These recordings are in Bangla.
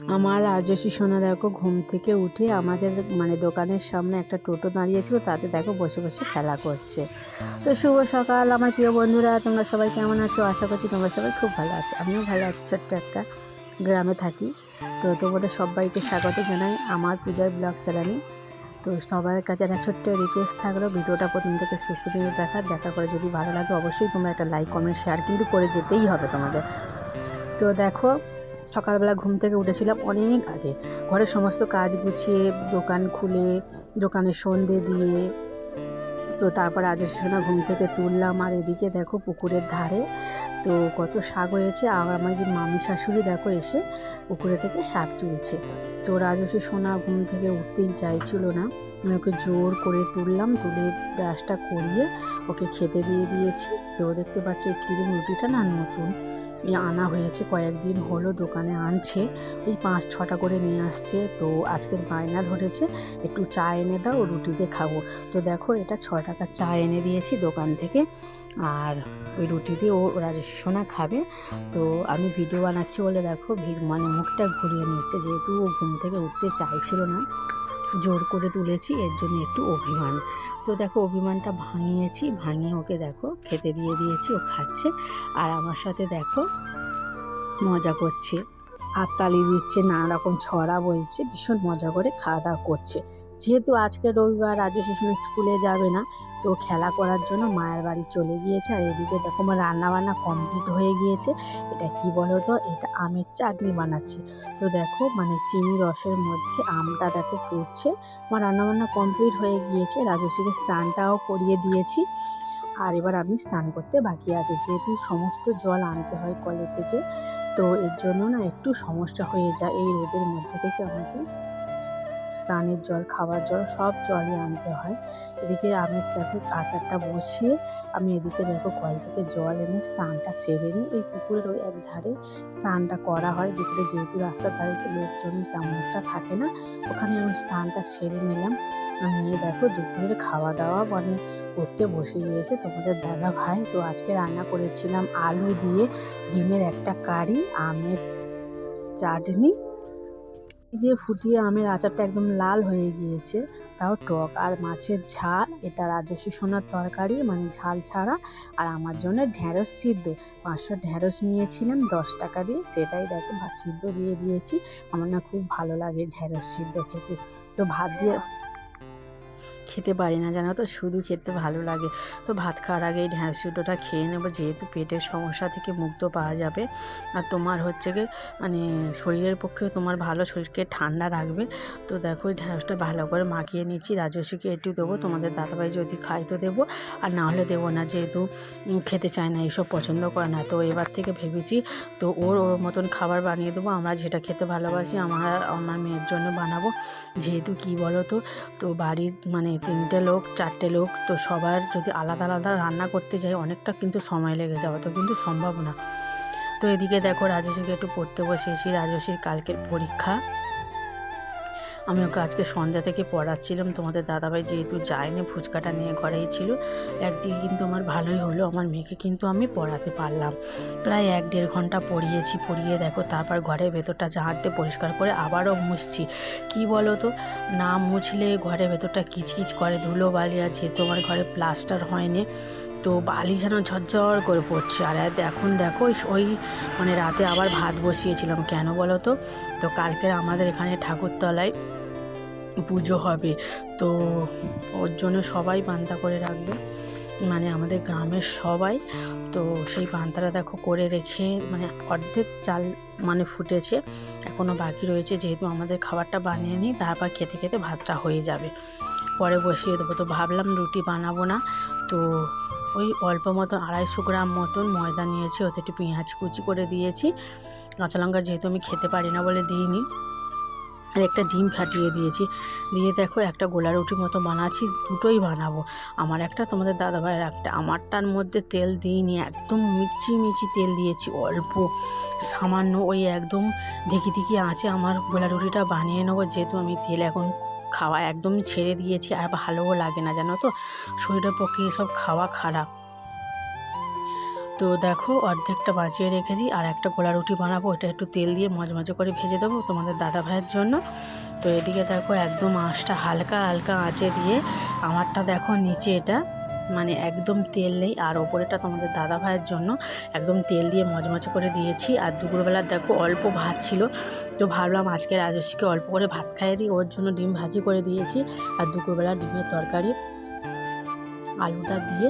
আমার রাজস্বী সোনা দেখো, ঘুম থেকে উঠে আমাদের মানে দোকানের সামনে একটা টোটো দাঁড়িয়েছিল তাতে দেখো বসে বসে খেলা করছে। তো শুভ সকাল আমার প্রিয় বন্ধুরা, তোমরা সবাই কেমন আছো? আশা করছি তোমরা সবাই খুব ভালো আছো। আমিও ভালো আছি, ছোট্ট একটা গ্রামে থাকি। তো তোমাদের সবাইকে স্বাগত জানাই আমার পূজার ব্লগ চালানি তো সবার কাছে একটা ছোট্ট রিকোয়েস্ট থাকল, ভিডিওটা প্রথম থেকে শেষ পর্যন্ত দেখার। দেখা করে যদি ভালো লাগে, অবশ্যই তোমরা একটা লাইক কমেন্ট শেয়ার কিন্তু করে যেতেই হবে তোমাদের। তো দেখো সকালবেলা ঘুম থেকে উঠেছিলাম অনেক আগে। ঘরের সমস্ত কাজ গুছিয়ে, দোকান খুলে দোকানে সন্ধে দিয়ে, তো তারপর আজের সোনা ঘুম থেকে তুললাম। আর এদিকে দেখো পুকুরের ধারে, তো কত শাক হয়েছে। আর আমার যে মামি শাশুড়ি দেখো এসে পুকুরে থেকে শাক তুলছে। তো রাজস্বী সোনা ঘুম থেকে উঠতেই চাইছিল না। আমি ওকে জোর করে তুললাম, তুলে ব্রাশটা করিয়ে ওকে খেতে দিয়ে দিয়েছি। তো দেখতে পাচ্ছি এই রুটিটা না নতুন। আনা হয়েছে, কয়েকদিন হলো দোকানে আনছে। ওই পাঁচ ছটা করে নিয়ে আসছে, তো আজকের বায়না ধরেছে, একটু চা এনে দাও রুটিতে খাব। তো দেখো, এটা ছ টাকা চা এনে দিয়েছি দোকান থেকে, আর ওই রুটি দিয়ে ও রাজস্বী সোনা খাবে। তো আমি ভিডিও বানাচ্ছি বলে দেখো, ভিড় মানে মুখটা ঘুরিয়ে নিচ্ছে, যেহেতু ও ঘুম থেকে উঠতে চাইছিল না। জোর করে তুলেছি, এর জন্য একটু অভিমান। তো দেখো, অভিমানটা ভাঙিয়েছি, ভাঙিয়ে ওকে দেখো, খেতে দিয়ে দিয়েছি, ও খাচ্ছে। আর আমার সাথে দেখো, মজা করছে। হাততালি দিচ্ছে, নানা রকম ছড়া বলছে, ভীষণ মজা করে খাওয়া দাওয়া করছে। যেহেতু আজকে রবিবার সোনা স্কুলে যাবে না, তো খেলা করার জন্য মায়ের বাড়ি চলে গিয়েছে। আর এদিকে দেখো আমার রান্নাবান্না কমপ্লিট হয়ে গিয়েছে। এটা কি বলো তো এটা আমের চাটনি বানাচ্ছি। তো দেখো মানে চিনি রসের মধ্যে আমটা দেখো ফুটছে। আমার রান্নাবান্না কমপ্লিট হয়ে গিয়েছে। রাজস্বীকে স্নানটাও করিয়ে দিয়েছি। আর এবার আমি স্নান করতে বাকি আছে। যেহেতু সমস্ত জল আনতে হয় কলে থেকে, তো এর জন্য না একটু সমস্যা হয়ে যায়। এই রোদের মধ্যে থেকে আমাকে স্নানের জল, খাবার জল, সব জলই আনতে হয়। এদিকে আমি দেখো আচারটা বসিয়ে আমি এদিকে দেখো কল থেকে জল এনে স্নানটা সেরে নিই। এই পুকুরের ওই এক ধারে স্নানটা করা হয়। দুপুরে যেহেতু রাস্তার ধারে লোকজন তেমন একটা থাকে না। ওখানে আমি স্নানটা সেরে নিলাম। নিয়ে দেখো দুপুরের খাওয়া দাওয়া মানে করতে বসে গিয়েছে তোমাদের দাদা ভাই। তো আজকে রান্না করেছিলাম আলু দিয়ে, ডিমের একটা কারি, আমের চাটনি। দিয়ে ফুটিয়ে আমের আচারটা একদম লাল হয়ে গিয়েছে। তাও টক। আর মাছের ঝাল, এটা রাজস্বী সোনার তরকারি মানে ঝাল ছাড়া। আর আমার জন্য ঢ্যাঁড়স সিদ্ধ। পাঁচশো ঢ্যাঁড়স নিয়েছিলাম, দশ টাকা দিয়ে। সেটাই দেখো সিদ্ধ দিয়ে দিয়েছি। আমার না খুব ভালো লাগে ঢ্যাঁড়স সিদ্ধ খেতে। তো ভাত দিয়ে খেতে পারি না, জানো তো? শুধু খেতে ভালো লাগে। তো ভাত খাওয়ার আগে এই ঢ্যাঁড়স সিদ্ধটা খেয়ে নেব, যেহেতু পেটের সমস্যা থেকে মুক্ত পাওয়া যাবে। আর তোমার হচ্ছে গিয়ে মানে শরীরের পক্ষেও তোমার ভালো, শরীরকে ঠান্ডা রাখবে। তো দেখো, এই ঢ্যাঁড়সটা ভালো করে মাখিয়ে নিচ্ছি। রাজস্বীকে একটু দেবো, তোমাদের দাদাভাই যদি খাই তো দেবো, আর না হলে দেবো না, যেহেতু খেতে চায় না, এইসব পছন্দ করে না। তো এবার থেকে ভেবেছি, তো ওর ওর মতন খাবার বানিয়ে দেবো। আমরা যেটা খেতে ভালোবাসি, আমার আমার মেয়ের জন্য বানাবো। যেহেতু কি বলো তো তো বাড়ির মানে তিনটে লোক, চারটে লোক, তো সবার যদি আলাদা আলাদা রান্না করতে যাই, অনেকটা কিন্তু সময় লেগে যাওয়া তো কিন্তু সম্ভব না। তো এদিকে দেখো রাজস্বীকে একটু পড়তে বসেছি রাজস্বীর কালকের পরীক্ষা। আমি ওকে আজকে সন্ধ্যা থেকে পড়াচ্ছিলাম। তোমাদের দাদাভাই যেহেতু যায়নি, ফুচকাটা নিয়ে ঘরেই ছিল। একদিকে কিন্তু আমার ভালোই হলো, আমার মেয়েকে কিন্তু আমি পড়াতে পারলাম। প্রায় এক দেড় ঘণ্টা পড়িয়েছি, পড়িয়ে দেখো, তারপর ঘরের ভেতরটা ঝাঁটতে পরিষ্কার করে আবারও মুছছি। কি বলো তো? না মুছলে ঘরের ভেতরটা কিচকিচ করে, ধুলো বালি আর যেহেতু আমার ঘরে প্লাস্টার হয়নি। তো বালি যেন ঝরঝর করে পড়ছে। আর এখন দেখো, ওই- ওই মানে রাতে আবার ভাত বসিয়েছিলাম। কেন বলো তো? তো কালকের আমাদের এখানে ঠাকুরতলায় পুজো হবে। তো ওর জন্য সবাই পান্তা করে রাখবে। মানে আমাদের গ্রামের সবাই। তো সেই পান্তাটা দেখো করে রেখে মানে অর্ধেক চাল মানে ফুটেছে। এখনও বাকি রয়েছে। যেহেতু আমাদের খাবারটা বানিয়ে নিই, তারপর খেতে খেতে ভাতটা হয়ে যাবে। পরে বসিয়ে দেবো। তো ভাবলাম রুটি বানাবো না। তো ওই অল্প মতন আড়াইশো গ্রাম মতন ময়দা নিয়েছি, ওতে একটু পেঁয়াজ কুচি করে দিয়েছি। কাঁচা লঙ্কা যেহেতু আমি খেতে পারি না বলে দিইনি, আর একটা ডিম ফাটিয়ে দিয়েছি। দিয়ে দেখো একটা গোলা রুটির মতো বানাচ্ছি, দুটোই বানাবো। আমার একটা তোমাদের দাদাভাইয়ের একটা, আমারটার মধ্যে তেল দিইনি, একদম মিচি মিচি তেল দিয়েছি, অল্প। সামান্য ওই একদম দেখি দেখি আছে, আমার গোলা রুটিটা বানিয়ে নেব, যেহেতু আমি তেল এখন খাওয়া একদম ছেড়ে দিয়েছি, আর ভালোও লাগে না, জানো তো? শরীরের পক্ষে এসব খাওয়া খারাপ। তো দেখো, অর্ধেকটা বাঁচিয়ে রেখেছি, আর একটা গোলা রুটি বানাবো, ওটা একটু তেল দিয়ে মজমজে করে ভেজে দেবো তোমাদের দাদা ভাইয়ের জন্য। তো এদিকে দেখো, একদম আঁচটা হালকা হালকা আঁচে দিয়ে, আমারটা দেখো নিচে এটা মানে একদম তেল নেই, আর ওপরেটা তোমাদের দাদা ভাইয়ের জন্য একদম তেল দিয়ে মজমজে করে দিয়েছি। আর দুপুরবেলা দেখো অল্প ভাত ছিল তো ভাবলাম আজকে রাজস্বীকে অল্প করে ভাত খাইয়ে দিই, ওর জন্য ডিম ভাজি করে দিয়েছি আর দুপুরবেলা ডিমের তরকারি। আলুটা দিয়ে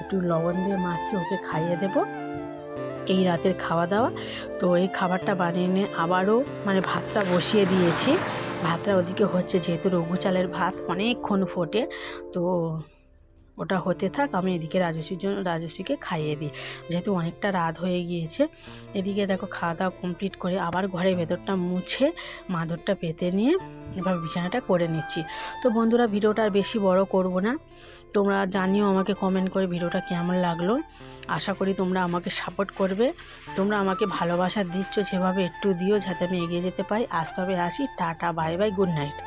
একটু লবণ দিয়ে মাখিয়ে ওকে খাইয়ে দেবো। এই রাতের খাওয়া দাওয়া তো এই খাবারটা বানিয়ে নিয়ে আবারও মানে ভাতটা বসিয়ে দিয়েছি। ভাতটা ওদিকে হচ্ছে, যেহেতু রঘু চালের ভাত অনেকক্ষণ ফোটে, তো ওটা হতে থাক, আমি এদিকে রাজস্বীর জন্য রাজস্বীকে খাইয়ে দিই। যেহেতু অনেকটা রাত হয়ে গিয়েছে, এদিকে দেখো খাওয়া দাওয়া কমপ্লিট করে আবার ঘরের ভেতরটা মুছে মাদুরটা পেতে নিয়ে এবার বিছানাটা করে নিচ্ছি। তো বন্ধুরা, ভিডিওটা আর বেশি বড় করব না। তোমরা জানিও আমাকে কমেন্ট করে ভিডিওটা কেমন লাগল। আশা করি তোমরা আমাকে সাপোর্ট করবে। তোমরা আমাকে ভালোবাসা দিচ্ছ, যেভাবে একটু দিও, যাতে আমি এগিয়ে যেতে পারি। আজ তবে আসি, tata bye bye good night